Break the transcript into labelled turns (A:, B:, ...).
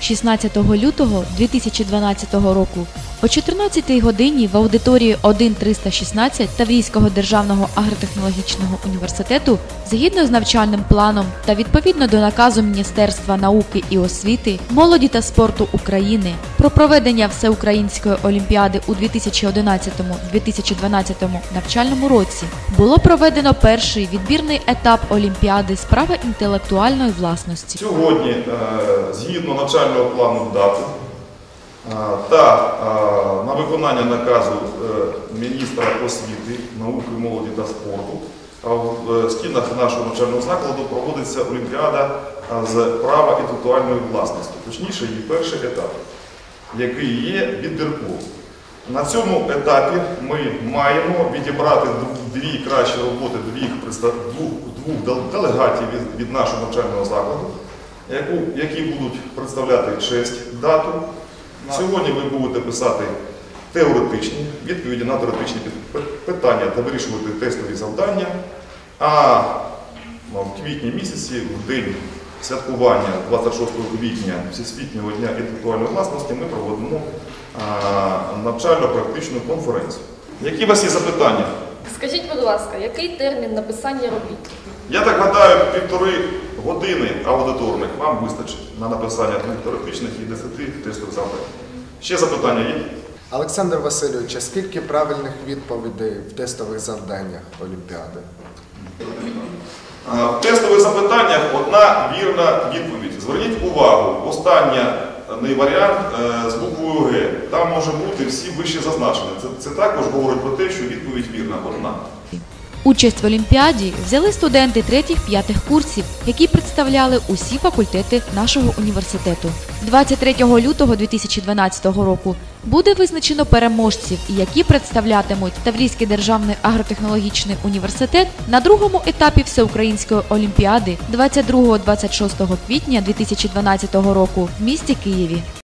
A: 16 лютого 2012 року о 14 годині в аудиторії 1316 Таврійського державного агротехнологічного університету згідно з навчальним планом та відповідно до наказу Міністерства науки і освіти, молоді та спорту України про проведення всеукраїнської олімпіади у 2011-2012 навчальному році було проведено перший відбірний етап олімпіади справа інтелектуальної власності.
B: Сьогодні, е, згідно навчального плану дати та на виконання наказу е, міністра освіти, науки, молоді та спорту, е, в стінах нашого навчального закладу проводиться Олімпіада з права інтелектуальної власності, точніше її перший етап, який є відбірковим. На цьому етапі ми маємо відібрати дві кращі роботи двох, двох, делегатів від, від нашого навчального закладу, які будуть представляти честь дату. Сьогодні ви будете писати теоретичні відповіді на теоретичні питання та вирішувати тестові завдання. А ну, в квітні місяці, в день святкування 26 квітня Всесвітнього дня інтелектуальної власності, ми проводимо навчально-практичну конференцію. Які у вас є запитання?
C: Скажіть, будь ласка, який термін написання робіт?
B: Я так гадаю, півтори години аудиторних вам вистачить на написання двох теоретичних і 10 тестових завдань. Ще запитання є?
D: Олександр Васильович, а скільки правильних відповідей в тестових завданнях Олімпіади?
B: В тестових запитаннях одна вірна відповідь. Зверніть увагу, останній варіант е, з буквою Г. Там може бути всі вище зазначені. Це, це також говорить про те, що відповідь вірна одна.
A: Участь в Олімпіаді взяли студенти третіх-п'ятих курсів, які представляли усі факультети нашого університету. 23 лютого 2012 року буде визначено переможців, які представлятимуть Таврійський державний агротехнологічний університет на другому етапі Всеукраїнської олімпіади 22-26 квітня 2012 року в місті Києві.